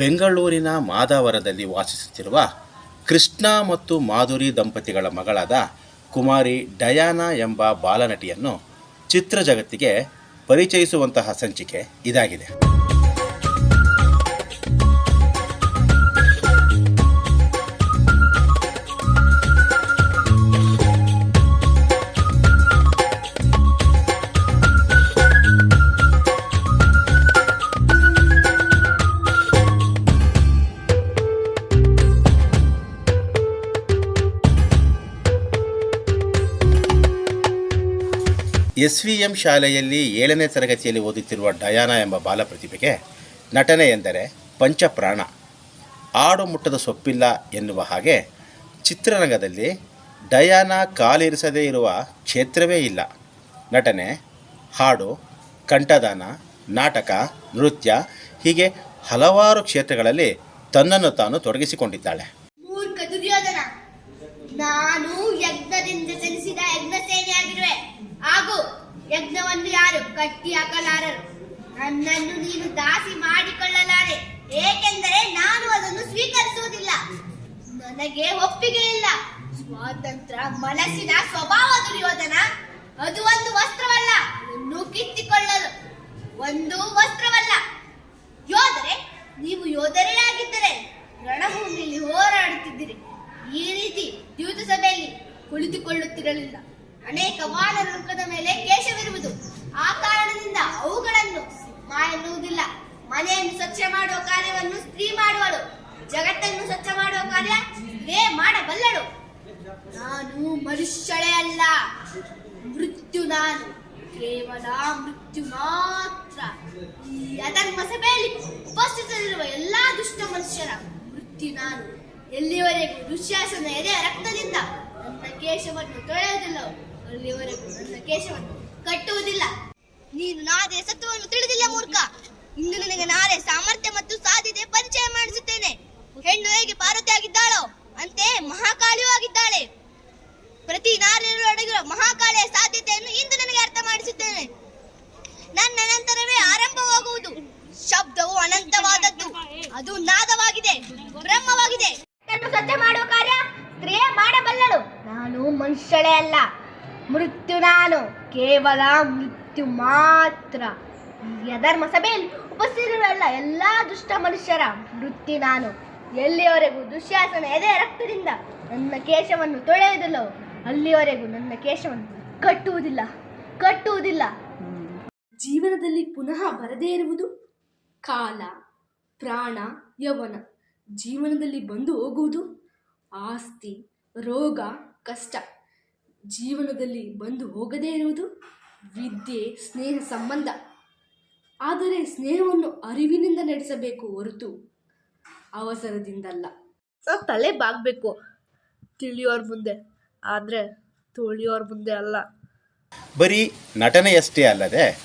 ಬೆಂಗಳೂರಿನ ಮಾದಾವರದಲ್ಲಿ ವಾಸಿಸುತ್ತಿರುವ ಕೃಷ್ಣ ಮತ್ತು ಮಾಧುರಿ ದಂಪತಿಗಳ ಮಗಳಾದ ಕುಮಾರಿ ಡಯಾನಾ ಎಂಬ ಬಾಲನಟಿಯನ್ನು ಚಿತ್ರ ಜಗತ್ತಿಗೆ ಪರಿಚಯಿಸುವಂತಹ ಸಂಚಿಕೆ ಇದಾಗಿದೆ. ಎಸ್ ವಿ ಎಂ ಶಾಲೆಯಲ್ಲಿ ಏಳನೇ ತರಗತಿಯಲ್ಲಿ ಓದುತ್ತಿರುವ ಡಯಾನಾ ಎಂಬ ಬಾಲ ಪ್ರತಿಭೆಗೆ ನಟನೆ ಎಂದರೆ ಪಂಚಪ್ರಾಣ. ಆಡು ಮುಟ್ಟದ ಸೊಪ್ಪಿಲ್ಲ ಎನ್ನುವ ಹಾಗೆ ಚಿತ್ರರಂಗದಲ್ಲಿ ಡಯಾನಾ ಕಾಲಿರಿಸದೇ ಇರುವ ಕ್ಷೇತ್ರವೇ ಇಲ್ಲ. ನಟನೆ, ಹಾಡು, ಕಂಠದಾನ, ನಾಟಕ, ನೃತ್ಯ ಹೀಗೆ ಹಲವಾರು ಕ್ಷೇತ್ರಗಳಲ್ಲಿ ತನ್ನನ್ನು ತಾನು ತೊಡಗಿಸಿಕೊಂಡಿದ್ದಾಳೆ ಮೂರ್ಖ ದುರ್ಯೋಧನ ನಾನು ಯಜ್ಞದಿಂದ ಜನಿಸಿದ ಯಜ್ಞ ಸೇನೆಯಾಗಿರುವೆ ಹಾಗೂ ಯಜ್ಞವನ್ನು ಯಾರು ಕಟ್ಟಿ ಹಾಕಲಾರರು ನನ್ನನ್ನು ನೀನು ದಾಸಿ ಮಾಡಿಕೊಳ್ಳಲಾರೆ. ಏಕೆಂದರೆ ನಾನು ಅದನ್ನು ಸ್ವೀಕರಿಸುವುದಿಲ್ಲ. ನನಗೆ ಒಪ್ಪಿಗೆ ಇಲ್ಲ. ಸ್ವಾತಂತ್ರ್ಯ, ಮನಸ್ಸಿನ ಸ್ವಭಾವ ದುರ್ಯೋಧನ, ಅದು ಒಂದು ವಸ್ತ್ರವಲ್ಲ. ಇನ್ನು ಕಿತ್ತಿಕೊಳ್ಳಲು ಒಂದು ವಸ್ತ್ರವಲ್ಲ. ಯೋಧರೆ, ನೀವು ಯೋಧರೇ ಆಗಿದ್ದರೆ ರಣಭೂಮಿಯಲ್ಲಿ ಹೋರಾಡುತ್ತಿದ್ದೀರಿ. ಈ ರೀತಿ ದ್ಯೂತ ಸಭೆಯಲ್ಲಿ ಕುಳಿತುಕೊಳ್ಳುತ್ತಿರಲಿಲ್ಲ. ಅನೇಕ ವಾನರ ಮುಖದ ಮೇಲೆ ಕೇಶವಿರುವುದು. ಆ ಕಾರಣದಿಂದ ಅವುಗಳನ್ನು ಎನ್ನುವುದಿಲ್ಲ ಮನೆಯನ್ನು ಸ್ವಚ್ಛ ಮಾಡುವ ಕಾರ್ಯವನ್ನು ಸ್ತ್ರೀ ಮಾಡುವಳು. ಜಗತ್ತನ್ನು ಸ್ವಚ್ಛ ಮಾಡುವ ಕಾರ್ಯ ಸ್ತ್ರೀ ಮಾಡಬಲ್ಲಳು. ನಾನು ಮನುಷ್ಯಳೇ ಅಲ್ಲ. ಮೃತ್ಯು ನಾನು. ಕೇವಲ ಮೃತ್ಯು ಮಾತ್ರ. ಈ ಅಧರ್ಮ ಸಭೆಯಲ್ಲಿ ಉಪಸ್ಥಿತರಿರುವ ಎಲ್ಲಾ ದುಷ್ಟ ಮನುಷ್ಯರ ಮೃತ್ಯು ನಾನು. ಎಲ್ಲಿವರೆಗೂ ದುಶ್ಯಾಸನ ಎದೆಯ ರಕ್ತದಿಂದ ನನ್ನ ಕೇಶವನ್ನು ತೊಳೆಯುವುದಿಲ್ಲವೋ ಕೇಶವನ್ನು ಕಟ್ಟುವುದಿಲ್ಲ. ನೀನು ನಾದೆ ಸತ್ವವನ್ನು ತಿಳಿದಿಲ್ಲ ಮೂರ್ಖ. ಇಂದು ನಿನಗೆ ನಾಳೆ ಸಾಮರ್ಥ್ಯ ಮತ್ತು ಸಾಧ್ಯತೆ ಪರಿಚಯ ಮಾಡಿಸುತ್ತೇನೆ. ಹೆಣ್ಣು ಹೇಗೆ ಪಾರ್ವತಿ ಆಗಿದ್ದಾಳೋ ಅಂತೆ ಮಹಾಕಾಳಿಯೂ ಆಗಿದ್ದಾಳೆ. ಪ್ರತಿ ನಾರಿಯರು ಅಡಗಿರುವ ಮಹಾಕಾಳಿಯ ಸಾಧ್ಯತೆಯನ್ನು ಇಂದು ನನಗೆ ಅರ್ಥ ಮಾಡಿಸುತ್ತೇನೆ. ನನ್ನ ನಂತರವೇ ಆರಂಭವಾಗುವುದು. ಶಬ್ದವು ಅನಂತವಾದದ್ದು. ಅದು ನಾದವಾಗಿದೆ. ಬ್ರಹ್ಮವಾಗಿದೆ. ಸತ್ಯ ಮಾಡುವ ಕಾರ್ಯ ಸ್ತ್ರೀಯೇ ಮಾಡಬಲ್ಲಳು. ನಾನು ಮನುಷ್ಯಳೇ ಅಲ್ಲ. ಮೃತ್ಯು ನಾನು, ಕೇವಲ ಮೃತ್ಯು ಮಾತ್ರ. ಯಧರ್ಮ ಸಭೆಯಲ್ಲಿ ಉಪಸ್ಥಿತರಲ್ಲ ಎಲ್ಲಾ ದುಷ್ಟ ಮನುಷ್ಯರ ಮೃತ್ಯು ನಾನು. ಎಲ್ಲಿಯವರೆಗೂ ದುಶ್ಯಾಸನ ಎದೆ ರಕ್ತದಿಂದ ನನ್ನ ಕೇಶವನ್ನು ತೊಳೆಯುವುದಿಲ್ಲೋ ಅಲ್ಲಿಯವರೆಗೂ ನನ್ನ ಕೇಶವನ್ನು ಕಟ್ಟುವುದಿಲ್ಲ ಕಟ್ಟುವುದಿಲ್ಲ. ಜೀವನದಲ್ಲಿ ಪುನಃ ಬರದೇ ಇರುವುದು ಕಾಲ, ಪ್ರಾಣ, ಯವನ. ಜೀವನದಲ್ಲಿ ಬಂದು ಹೋಗುವುದು ಆಸ್ತಿ, ರೋಗ, ಕಷ್ಟ. ಜೀವನದಲ್ಲಿ ಬಂದು ಹೋಗದೇ ಇರುವುದು ವಿದ್ಯೆ ಸ್ನೇಹ ಸಂಬಂಧ. ಆದರೆ ಸ್ನೇಹವನ್ನು ಅರಿವಿನಿಂದ ನಡೆಸಬೇಕು ಹೊರತು ಅವಸರದಿಂದಲ್ಲ. ತಲೆ ಬಾಗಬೇಕು. ತಿಳಿಯೋರ ಮುಂದೆ. ಆದರೆ ತುಳಿಯೋರ ಮುಂದೆ ಅಲ್ಲ. ಬರೀ ನಟನೆಯಷ್ಟೇ ಅಲ್ಲದೆ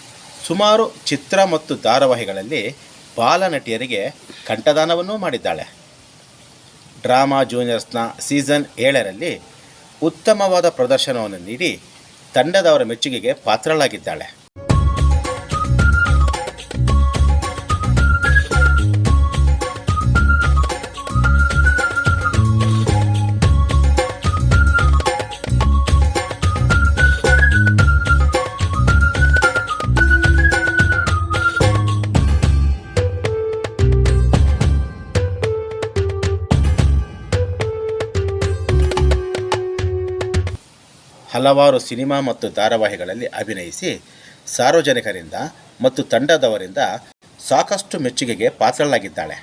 ಸುಮಾರು ಚಿತ್ರ ಮತ್ತು ಧಾರಾವಾಹಿಗಳಲ್ಲಿ ಬಾಲನಟಿಯರಿಗೆ ಕಂಠದಾನವನ್ನೂ ಮಾಡಿದ್ದಾಳೆ. ಡ್ರಾಮಾ ಜೂನಿಯರ್ಸ್ನ ಸೀಸನ್ ಏಳರಲ್ಲಿ ಉತ್ತಮವಾದ ಪ್ರದರ್ಶನವನ್ನು ನೀಡಿ ತಂಡದವರ ಮೆಚ್ಚುಗೆಗೆ ಪಾತ್ರಳಾಗಿದ್ದಾಳೆ. ಹಲವಾರು ಸಿನಿಮಾ ಮತ್ತು ಧಾರಾವಾಹಿಗಳಲ್ಲಿ ಅಭಿನಯಿಸಿ ಸಾರ್ವಜನಿಕರಿಂದ ಮತ್ತು ತಂಡದವರಿಂದ ಸಾಕಷ್ಟು ಮೆಚ್ಚುಗೆಗೆ ಪಾತ್ರಳಾಗಿದ್ದಾಳೆ.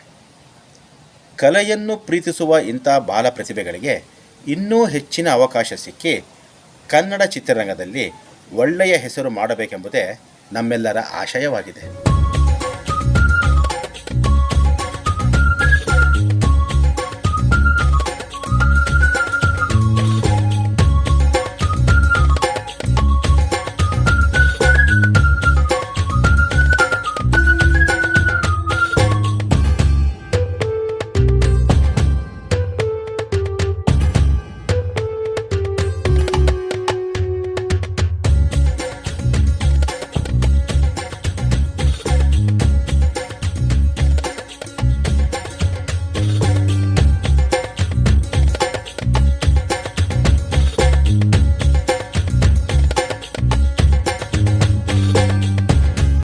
ಕಲೆಯನ್ನು ಪ್ರೀತಿಸುವ ಇಂಥ ಬಾಲ ಪ್ರತಿಭೆಗಳಿಗೆ ಇನ್ನೂ ಹೆಚ್ಚಿನ ಅವಕಾಶ ಸಿಕ್ಕಿ ಕನ್ನಡ ಚಿತ್ರರಂಗದಲ್ಲಿ ಒಳ್ಳೆಯ ಹೆಸರು ಮಾಡಬೇಕೆಂಬುದೇ ನಮ್ಮೆಲ್ಲರ ಆಶಯವಾಗಿದೆ.